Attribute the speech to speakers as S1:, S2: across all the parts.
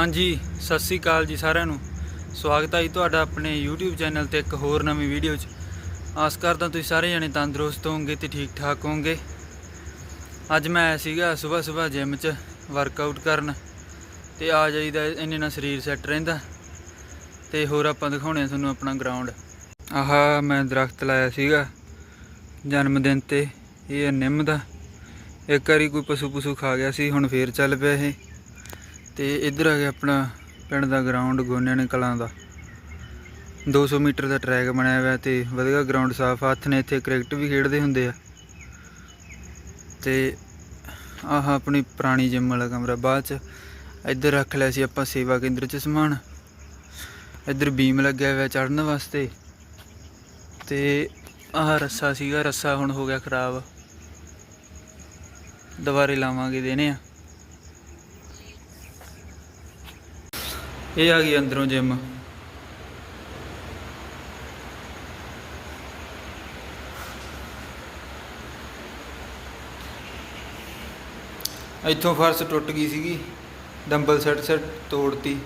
S1: ਹਾਂਜੀ, ਸਤਿ ਸ੍ਰੀ ਅਕਾਲ ਜੀ ਸਾਰਿਆਂ ਨੂੰ। ਸਵਾਗਤ ਹੈ ਜੀ ਤੁਹਾਡਾ ਆਪਣੇ YouTube ਚੈਨਲ ਤੇ ਇੱਕ ਹੋਰ ਨਵੀਂ ਵੀਡੀਓ 'ਚ। ਆਸ ਕਰਦਾ ਤੁਸੀਂ ਸਾਰੇ ਜਣੇ ਤੰਦਰੁਸਤ ਹੋਵੋਗੇ ਤੇ ਠੀਕ ਠਾਕ ਹੋਵੋਗੇ। ਅੱਜ ਮੈਂ ਆਇਆ ਸੀਗਾ ਸਵੇਰ ਸਵੇਰ ਜਿਮ 'ਚ ਵਰਕਆਊਟ ਕਰਨ ਤੇ ਆ ਜਾਈਦਾ ਇੰਨੇ ਨਾਲ ਸਰੀਰ ਸੈੱਟ ਰਹਿੰਦਾ। ਤੇ ਹੋਰ ਆਪਾਂ ਦਿਖਾਉਣੇ ਤੁਹਾਨੂੰ ਆਪਣਾ ਗਰਾਊਂਡ ਆਹ, ਮੈਂ ਦਰਖਤ ਲਾਇਆ ਸੀਗਾ ਜਨਮ ਦਿਨ ਤੇ, ਇਹ ਨਿੰਮ ਦਾ। ਇੱਕ ਵਾਰੀ ਕੋਈ ਪਸ਼ੂ ਪਸ਼ੂ ਖਾ ਗਿਆ ਸੀ, ਹੁਣ ਫੇਰ ਚੱਲ ਪਿਆ ਇਹ। ਤੇ ਇੱਧਰ ਆ ਗਿਆ ਆਪਣਾ ਪਿੰਡ ਦਾ ਗਰਾਊਂਡ ਗੋਨਿਆਣੇ ਕਲਾਂ ਦਾ। 200 ਮੀਟਰ ਦਾ ਟਰੈਕ ਬਣਾਇਆ ਹੋਇਆ ਤੇ ਵਧੀਆ ਗਰਾਊਂਡ ਸਾਫ਼ ਹੱਥ ਨੇ ਇੱਥੇ ਕ੍ਰਿਕਟ ਵੀ ਖੇਡਦੇ ਹੁੰਦੇ ਆ। ਤੇ ਆਹ ਆਪਣੀ ਪੁਰਾਣੀ ਜਿਮ ਵਾਲਾ ਕਮਰਾ, ਬਾਅਦ ਚ ਇੱਧਰ ਰੱਖ ਲਿਆ ਸੀ ਆਪਾਂ ਸੇਵਾ ਕੇਂਦਰ ਚ ਸਮਾਨ। ਇੱਧਰ ਬੀਮ ਲੱਗਿਆ ਹੋਇਆ ਚੜਨ ਵਾਸਤੇ। ਤੇ ਆਹ ਰੱਸਾ ਸੀਗਾ, ਰੱਸਾ ਹੁਣ ਹੋ ਗਿਆ ਖਰਾਬ। ਦੁਬਾਰੇ ਲਾਵਾਂਗੇ ਦੇਣੇ ਆ। ਇਹ ਆ ਗਈ ਅੰਦਰੋਂ ਜਿਮ। ਇੱਥੋਂ ਫਰਸ਼ ਟੁੱਟ ਗਈ ਸੀਗੀ, ਡੰਬਲ ਸੈੱਟ ਸੈੱਟ ਤੋੜਤੀ।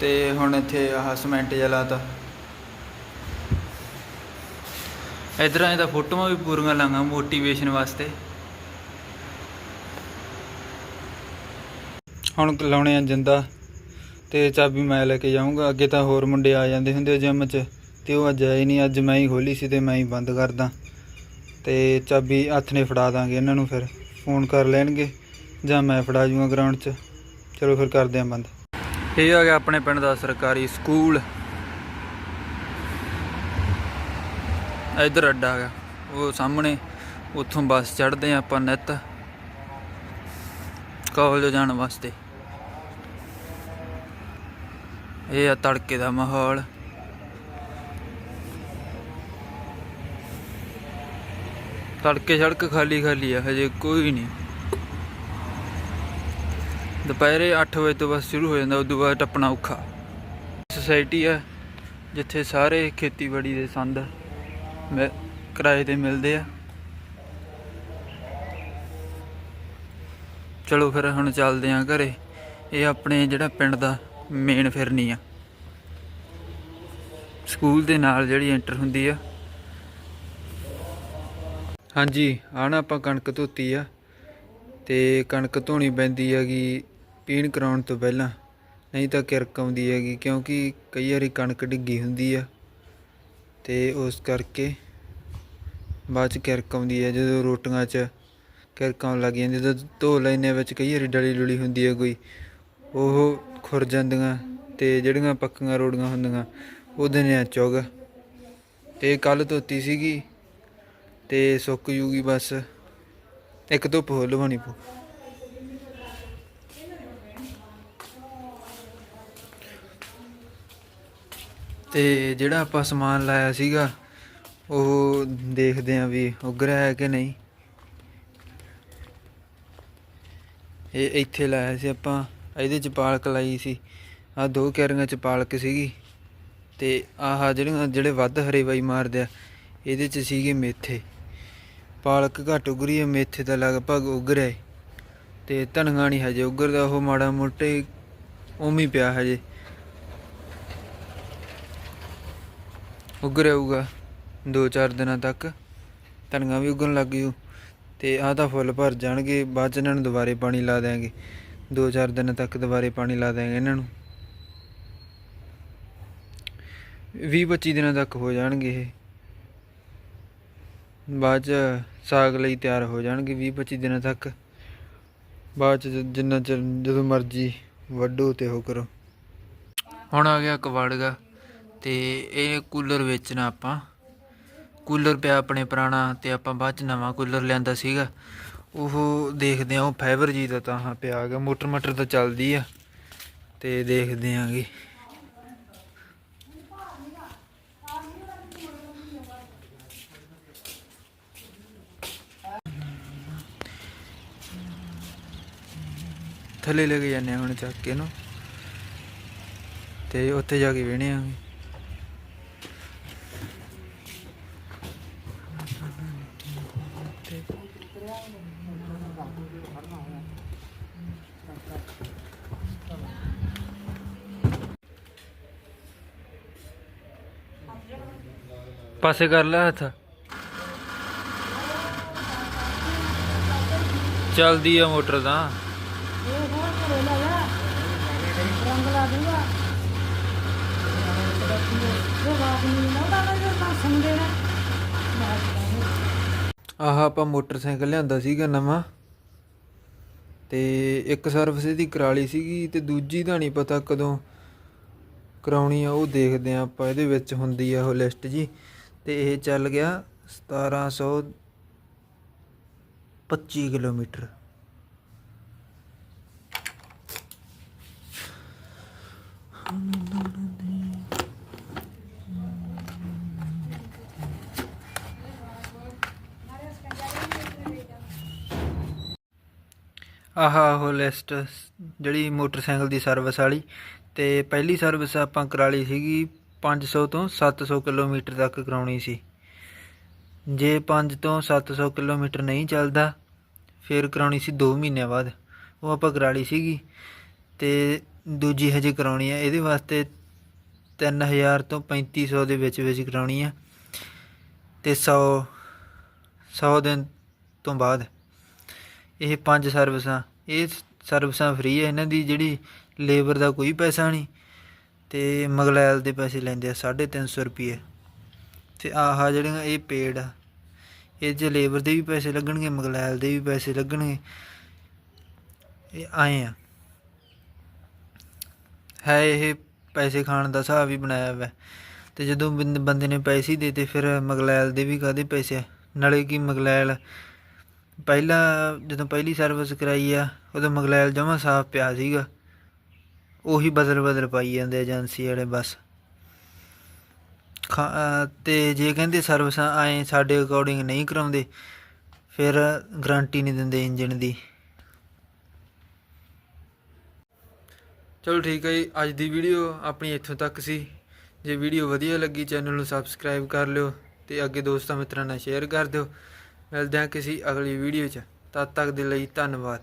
S1: ਤੇ ਹੁਣ ਇੱਥੇ ਆਹ ਸਿਮੈਂਟ ਜਿਹਾ ਲਾਤਾ। ਇਧਰਾਂ ਇਹਦਾ ਫੋਟੋਆਂ ਵੀ ਪੂਰੀਆਂ ਲਾਂਗਾ ਮੋਟੀਵੇਸ਼ਨ ਵਾਸਤੇ। ਹੁਣ ਲਾਉਣੇ ਆ ਜਿੰਦਾ। ਤੇ ਚਾਬੀ ਮੈਂ ਲੈ ਕੇ ਜਾਊਂਗਾ। ਅੱਗੇ ਤਾਂ ਹੋਰ ਮੁੰਡੇ ਆ ਜਾਂਦੇ ਹੁੰਦੇ ਜਿਮ 'ਚ। ਤੇ ਉਹ ਅੱਜ ਆਏ ਨਹੀਂ, ਅੱਜ ਮੈਂ ਹੀ ਖੋਲੀ ਸੀ ਤੇ ਮੈਂ ਹੀ ਬੰਦ ਕਰਦਾ ਤੇ ਚਾਬੀ ਹੱਥ ਨੇ ਫੜਾ ਦਾਂਗੇ ਇਹਨਾਂ ਨੂੰ ਫਿਰ। ਫੋਨ ਕਰ ਲੈਣਗੇ ਜਾਂ ਮੈਂ ਫੜਾ ਜੂਗਾ ਗਰਾਊਂਡ 'ਚ। ਚਲੋ ਫਿਰ ਕਰਦੇ ਆਂ ਬੰਦ। ਇਹ ਆ ਗਿਆ ਆਪਣੇ ਪਿੰਡ ਦਾ ਸਰਕਾਰੀ ਸਕੂਲ। ਇਧਰ ਅੱਡਾ ਹੈਗਾ ਉਹ ਸਾਹਮਣੇ, ਉੱਥੋਂ ਬੱਸ ਚੜ੍ਹਦੇ ਆ ਆਪਾਂ ਨਿੱਤ। ਕਾਲਜ ਜਾਣ ਵਾਸਤੇ। ਇਹ ਆ ਤੜਕੇ ਦਾ ਮਾਹੌਲ। ਤੜਕੇ ਸੜਕ ਖਾਲੀ ਖਾਲੀ ਆ, ਹਜੇ ਕੋਈ ਨਹੀਂ। ਦੁਪਹਿਰੇ 8 ਵਜੇ ਤੋਂ ਬਸ ਸ਼ੁਰੂ ਹੋ ਜਾਂਦਾ, ਉਦੋਂ ਬਾਅਦ ਟੱਪਣਾ ਔਖਾ। ਸੁਸਾਇਟੀ ਆ, ਜਿੱਥੇ ਸਾਰੇ ਖੇਤੀਬਾੜੀ ਦੇ ਸੰਦ ਮਿ- ਕਿਰਾਏ ਤੇ ਮਿਲਦੇ ਆ। ਚਲੋ ਫਿਰ ਹੁਣ ਚੱਲਦੇ ਆਂ ਘਰੇ। ਇਹ ਆਪਣੇ ਜਿਹੜਾ ਪਿੰਡ ਦਾ ਮੇਨ ਫਿਰਨੀ ਆ। ਸਕੂਲ ਦੇ ਨਾਲ ਜਿਹੜੀ ਐਂਟਰ ਹੁੰਦੀ ਆ। ਹਾਂਜੀ, ਆਹ ਨਾ ਆਪਾਂ ਕਣਕ ਧੋਤੀ ਆ। ਤੇ ਕਣਕ ਧੋਣੀ ਪੈਂਦੀ ਹੈਗੀ ਪੀਣ ਕਰਾਉਣ ਤੋਂ ਪਹਿਲਾਂ। ਨਹੀਂ ਤਾਂ ਕਿਰਕ ਆਉਂਦੀ ਹੈਗੀ ਕਿਉਂਕਿ ਕਈ ਵਾਰੀ ਕਣਕ ਡਿੱਗੀ ਹੁੰਦੀ ਆ। ਤੇ ਉਸ ਕਰਕੇ ਬਾਅਦ ਚ ਕਿਰਕ ਆਉਂਦੀ ਹੈ ਜਦੋਂ ਰੋਟੀਆਂ 'ਚ ਕਿਰਕਾਂ ਲੱਗ ਜਾਂਦੀ ਜਦੋਂ ਧੋ ਲੈਨੇ ਵਿੱਚ ਕਈ ਵਾਰੀ ਡਲੀ ਡੁਲੀ ਹੁੰਦੀ ਹੈ ਕੋਈ। ਉਹ ਖੁਰ ਜਾਂਦੀਆਂ ਤੇ ਜਿਹੜੀਆਂ ਪੱਕੀਆਂ ਰੋੜੀਆਂ ਹੁੰਦੀਆਂ, ਉਹਦੇ ਨੇ ਚੁਗ। ਤੇ ਕੱਲ ਧੋਤੀ ਸੀਗੀ ਤੇ ਸੁੱਕ ਜੂਗੀ ਬਸ। ਇੱਕ ਧੁੱਪ ਹੋ ਲਵਾਉਣੀ ਪਊ। ਤੇ ਜਿਹੜਾ ਆਪਾਂ ਸਮਾਨ ਲਾਇਆ ਸੀਗਾ, ਉਹ ਦੇਖਦੇ ਆਂ ਵੀ ਉਗਰਿਆ ਹੈ ਕਿ ਨਹੀਂ। ਇਹ ਇੱਥੇ ਲਾਇਆ ਸੀ ਆਪਾਂ। ਇਹਦੇ ਚ ਪਾਲਕ ਲਾਈ ਸੀ। ਆ ਦੋ ਕਿਆਰੀਆਂ ਚ ਪਾਲਕ ਸੀਗੀ। ਤੇ ਆਹ ਜਿਹੜੀਆਂ ਜਿਹੜੇ ਵੱਧ ਹਰੇਵਾਈ ਮਾਰਦੇ ਆ, ਇਹਦੇ ਚ ਸੀਗੇ ਮੇਥੇ। ਪਾਲਕ ਘੱਟ ਉਗਰੀ ਹੈ ਮੇਥੇ ਤਾਂ ਲਗਭਗ ਉਗਰਿਆ ਏ। ਤੇ ਧਨੀਆ ਨਹੀਂ ਹਜੇ ਉਗਰਦਾ, ਉਹ ਮਾੜਾ ਮੋਟੇ ਉਵੇਂ ਹੀ ਪਿਆ ਹਜੇ। ਉਗਰਿਆ ਹੋਊਗਾ 2-4 ਦਿਨਾਂ ਤੱਕ। ਧਨੀਆ ਵੀ ਉਗਣ ਲੱਗ ਜੂ। ਤੇ ਆਹ ਤਾਂ ਫੁੱਲ ਭਰ ਜਾਣਗੇ, ਬਾਅਦ ਚ ਇਹਨਾਂ ਨੂੰ ਦੁਬਾਰੇ ਪਾਣੀ ਲਾ ਦਿਆਂਗੇ। 2-4 ਦਿਨਾਂ ਤੱਕ ਦੁਬਾਰੇ ਪਾਣੀ ਲਾ ਦਿਆਂਗੇ ਇਹਨਾਂ ਨੂੰ। 20-25 ਦਿਨਾਂ ਤੱਕ ਹੋ ਜਾਣਗੇ ਇਹ। ਬਾਅਦ ਚ ਸਾਗ ਲਈ ਤਿਆਰ ਹੋ ਜਾਣਗੇ 20-25 ਦਿਨਾਂ ਤੱਕ। ਬਾਅਦ ਚ ਜਿੰਨਾ ਚਿਰ ਜਦੋਂ ਮਰਜ਼ੀ ਵੱਢੋ ਤੇ ਉਹ ਕਰੋ। ਹੁਣ ਆ ਗਿਆ ਕਵਾੜਗਾ ਤੇ ਇਹ ਕੂਲਰ ਵੇਚਣਾ ਆਪਾਂ। ਕੂਲਰ ਪਿਆ ਆਪਣੇ ਪੁਰਾਣਾ ਤੇ ਆਪਾਂ ਬਾਅਦ ਚ ਨਵਾਂ ਕੂਲਰ ਲਿਆਂਦਾ ਸੀਗਾ। ਉਹ ਦੇਖਦੇ ਆ ਉਹ ਫਾਈਬਰ ਜੀ ਦਾ ਤਾਂ ਹਾਂ ਪਿਆ ਗਿਆ ਮੋਟਰ ਮਟਰ ਤਾਂ ਚੱਲਦੀ ਆ, ਤੇ ਦੇਖਦੇ ਆਂਗੇ ਥੱਲੇ ਲੈ ਕੇ ਜਾਂਦੇ ਆ ਹੁਣ ਚੱਕ ਕੇ ਨੂੰ ਤੇ ਉੱਥੇ ਜਾ ਕੇ ਵੇਹਣੇ ਆਂਗੇ ਪਾਸੇ ਕਰ ਲੈ ਹੱਥ। ਚੱਲਦੀ ਆ ਮੋਟਰ ਤਾਂ। ਆਹ ਆਪਾਂ ਮੋਟਰਸਾਈਕਲ ਲਿਆਂਦਾ ਸੀਗਾ ਨਵਾਂ। ਤੇ ਇੱਕ ਸਰਵਿਸ ਇਹਦੀ ਕਰਾਲੀ ਸੀਗੀ ਤੇ ਦੂਜੀ ਦਾ ਨਹੀਂ ਪਤਾ ਕਦੋਂ ਕਰਾਉਣੀ ਆ, ਉਹ ਦੇਖਦੇ ਆ ਆਪਾਂ ਇਹਦੇ ਵਿੱਚ ਹੁੰਦੀ ਆ ਉਹ ਲਿਸਟ ਜੀ। ਤੇ ਇਹ ਚੱਲ ਗਿਆ 1725 ਕਿਲੋਮੀਟਰ। ਆਹ ਉਹ ਲਿਸਟ ਜਿਹੜੀ ਮੋਟਰਸਾਈਕਲ ਦੀ ਸਰਵਿਸ ਵਾਲੀ ਤੇ ਪਹਿਲੀ ਸਰਵਿਸ ਆਪਾਂ ਕਰਾ ਲਈ ਸੀਗੀ 500 ਤੋਂ 700 ਕਿਲੋਮੀਟਰ ਤੱਕ ਕਰਾਉਣੀ ਸੀ। ਜੇ 5 ਤੋਂ 700 ਕਿਲੋਮੀਟਰ ਨਹੀਂ ਚੱਲਦਾ, ਫਿਰ ਕਰਾਉਣੀ ਸੀ 2 ਮਹੀਨਿਆਂ ਬਾਅਦ। ਉਹ ਆਪਾਂ ਕਰਾ ਲਈ ਸੀਗੀ ਤੇ ਦੂਜੀ ਹਜੇ ਕਰਾਉਣੀ ਹੈ ਇਹਦੇ ਵਾਸਤੇ 3000 ਤੋਂ 3500 ਦੇ ਵਿੱਚ ਵਿੱਚ ਕਰਾਉਣੀ ਹੈ ਤੇ 100 100 ਦਿਨ ਤੋਂ ਬਾਅਦ। ਇਹ ਪੰਜ ਸਰਵਿਸਾਂ, ਇਹ ਸਰਵਿਸਾਂ ਫ੍ਰੀ ਹੈ ਇਹਨਾਂ ਦੀ ਜਿਹੜੀ ਲੇਬਰ ਦਾ ਕੋਈ ਪੈਸਾ ਨਹੀਂ। ਤੇ ਮਗਲੈਲ ਦੇ ਪੈਸੇ ਲੈਂਦੇ ਆ 350 ਰੁਪਏ ਤੇ ਆਹ ਜਿਹੜੀਆਂ ਇਹ ਪੇਡ ਆ, ਇਹ 'ਚ ਲੇਬਰ ਦੇ ਵੀ ਪੈਸੇ ਲੱਗਣਗੇ, ਮਗਲੈਲ ਦੇ ਵੀ ਪੈਸੇ ਲੱਗਣਗੇ, ਇਹ ਆਏ ਆ। ਹੈ ਇਹ ਪੈਸੇ ਖਾਣ ਦਾ ਹਿਸਾਬ ਹੀ ਬਣਾਇਆ ਹੋਇਆ ਤੇ ਜਦੋਂ ਬੰਦ- ਬੰਦੇ ਨੇ ਪੈਸੇ ਹੀ ਦੇਤੇ, ਫਿਰ ਮਗਲੈਲ ਦੇ ਵੀ ਕਾਹਦੇ ਪੈਸੇ ਆ? ਨਾਲੇ ਕੀ ਮਗਲੈਲ ਪਹਿਲਾ ਜਦੋਂ ਪਹਿਲੀ ਸਰਵਿਸ ਕਰਾਈ ਆ, ਉਦੋਂ ਮਗਲੈਲ ਜਮਾ ਸਾਫ਼ ਪਿਆ ਸੀਗਾ। ਉਹੀ ਬਦਲ ਬਦਲ ਪਾਈ ਜਾਂਦੇ ਏਜੰਸੀ ਵਾਲੇ ਬਸ। ਖਾ- ਅਹ ਤੇ ਜੇ ਕਹਿੰਦੇ ਸਰਵਿਸਾਂ ਆਏ ਸਾਡੇ ਅਕੋਰਡਿੰਗ ਨਹੀਂ ਕਰਾਉਂਦੇ, ਫਿਰ ਗਾਰੰਟੀ ਨਹੀਂ ਦਿੰਦੇ ਇੰਜਨ ਦੀ। ਚਲੋ ਠੀਕ ਹੈ ਜੀ, ਅੱਜ ਦੀ ਵੀਡੀਓ ਆਪਣੀ ਇੱਥੋਂ ਤੱਕ ਸੀ। ਜੇ ਵੀਡੀਓ ਵਧੀਆ ਲੱਗੀ ਚੈਨਲ ਨੂੰ ਸਬਸਕ੍ਰਾਈਬ ਕਰ ਲਿਓ ਤੇ ਅੱਗੇ ਦੋਸਤਾਂ ਮਿੱਤਰਾਂ ਨਾਲ ਸ਼ੇਅਰ ਕਰ ਦਿਓ। ਮਿਲਦੇ ਹਾਂ ਕਿਸੇ ਅਗਲੀ ਵੀਡੀਓ 'ਚ। ਤਦ ਤੱਕ ਦੇ ਲਈ ਧੰਨਵਾਦ।